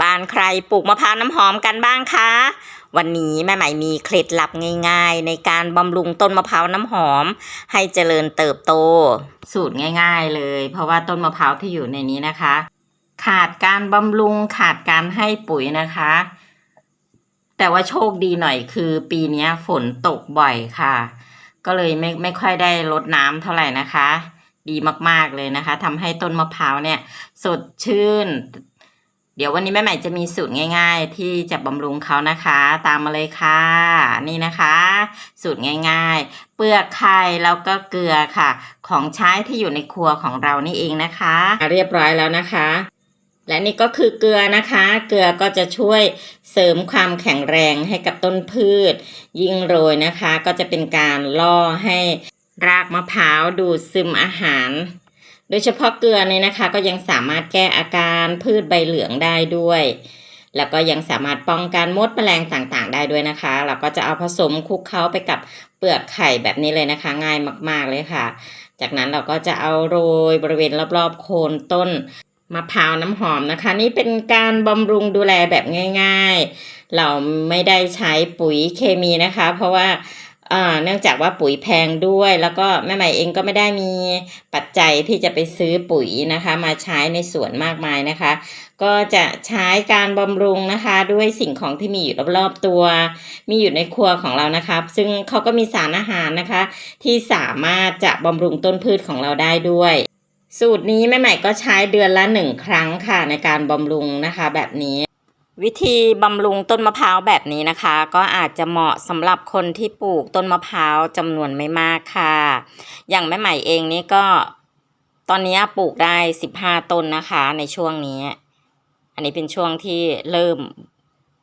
บ้านใครปลูกมะพร้าวน้ำหอมกันบ้างคะ วันนี้แม่ใหม่มีเคล็ดลับง่าย ๆ ในการบำรุงต้นมะพร้าวน้ำหอม ให้เจริญเติบโต สูตรง่าย ๆ เลย เพราะว่าต้นมะพร้าวที่อยู่ในนี้นะคะ ขาดการบำรุงขาดการให้ปุ๋ยนะคะ แต่ว่าโชคดีหน่อยคือ ปีนี้ฝนตกบ่อยค่ะ ก็เลยไม่ไม่ค่อยได้รดน้ำเท่าไหร่นะคะดีมาก ๆ เลยนะคะทำให้ต้นมะพร้าวเนี่ย สดชื่น เดี๋ยววันนี้แม่ใหม่จะมีสูตรง่าย ๆ ที่จะบำรุงเขานะคะ ตามมาเลยค่ะ นี่นะคะ สูตรง่าย ๆ เปลือกไข่แล้วก็เกลือค่ะ ของใช้ที่อยู่ในครัวของเรานี่เองนะคะ เรียบร้อยแล้วนะคะ และนี่ก็คือเกลือนะคะ เกลือก็จะช่วยเสริมความแข็งแรงให้กับต้นพืช ยิ่งโรยนะคะ ก็จะเป็นการล่อให้รากมะพร้าวดูดซึมอาหาร โดยเฉพาะเกลือเนี่ยนะคะ ก็ยังสามารถแก้อาการพืชใบเหลืองได้ด้วย แล้วก็ยังสามารถป้องกันมดแมลงต่างๆ ได้ด้วยนะคะ เราก็จะเอาผสมคลุกเคล้าไปกับเปลือกไข่แบบนี้เลยนะคะ ง่ายมากๆเลยค่ะ จากนั้นเราก็จะเอาโรยบริเวณรอบๆโคนต้นมะพร้าวน้ำหอมนะคะ นี่เป็นการบำรุงดูแลแบบง่าย ๆ เราไม่ได้ใช้ปุ๋ยเคมีนะคะ เพราะว่าอ่า เนื่องจากว่าปุ๋ยแพงด้วย แล้วก็แม่ใหม่เองก็ไม่ได้มีปัจจัยที่จะไปซื้อปุ๋ยนะคะ มาใช้ในสวนมากมายนะคะ ก็จะใช้การบำรุงนะคะ ด้วยสิ่งของที่มีอยู่รอบๆตัว มีอยู่ในครัวของเรานะคะ ซึ่งเขาก็มีสารอาหารนะคะ ที่สามารถจะบำรุงต้นพืชของเราได้ด้วย สูตรนี้แม่ใหม่ก็ใช้เดือนละหนึ่งครั้งค่ะในการบำรุงนะคะแบบนี้ วิธีบำรุงต้นมะพร้าวแบบนี้นะคะ ก็อาจจะเหมาะสำหรับคนที่ปลูกต้นมะพร้าวจำนวนไม่มากค่ะ อย่างแม่ใหม่เองนี่ก็ตอนนี้ปลูกได้สิบห้าต้นนะคะในช่วงนี้ อันนี้เป็นช่วงที่เริ่ม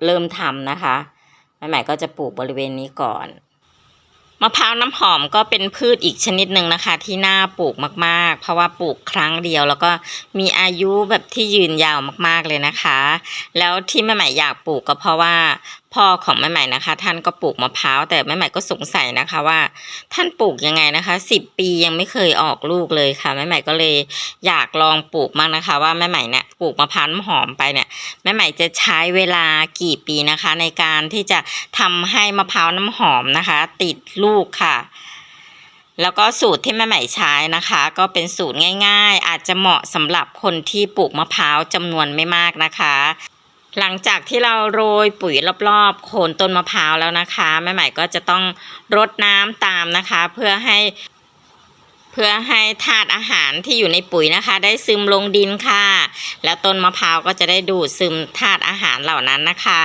เริ่มทำนะคะแม่ใหม่ก็จะปลูกบริเวณนี้ก่อน มะพร้าวน้ำหอมก็เป็นพืชอีกชนิดหนึ่งนะคะ ที่น่าปลูกมาก ๆ เพราะว่าปลูกครั้งเดียว แล้วก็มีอายุแบบที่ยืนยาวมากๆเลยนะคะ แล้วที่แม่ใหม่อยากปลูกก็เพราะว่า พ่อของแม่ใหม่นะคะ ท่านก็ปลูกมะพร้าวแต่แม่ใหม่ก็สงสัยนะคะว่า ท่านปลูกยังไงนะคะสิบปียังไม่เคยออกลูกเลยค่ะแม่ใหม่ก็เลยอยากลองปลูกมากนะคะ ว่าแม่ใหม่เนี่ยปลูกมะพร้าวน้ำหอมไปเนี่ยแม่ใหม่จะใช้เวลากี่ปีนะคะ ในการที่จะทำให้มะพร้าวน้ำหอมนะคะ ติดลูกค่ะแล้วก็สูตรที่แม่ใหม่ใช้นะคะ ก็เป็นสูตรง่าย ๆ อาจจะเหมาะสำหรับคนที่ปลูกมะพร้าวจำนวนไม่มากนะคะ หลังจากที่เราโรยปุ๋ยรอบๆโคนต้นมะพร้าวแล้วนะคะแม่ใหม่ก็จะต้องรดน้ำตามนะคะ เพื่อให้เพื่อให้ธาตุอาหารที่อยู่ในปุ๋ยนะคะ ได้ซึมลงดินค่ะ แล้วต้นมะพร้าวก็จะได้ดูดซึมธาตุอาหารเหล่านั้นนะคะ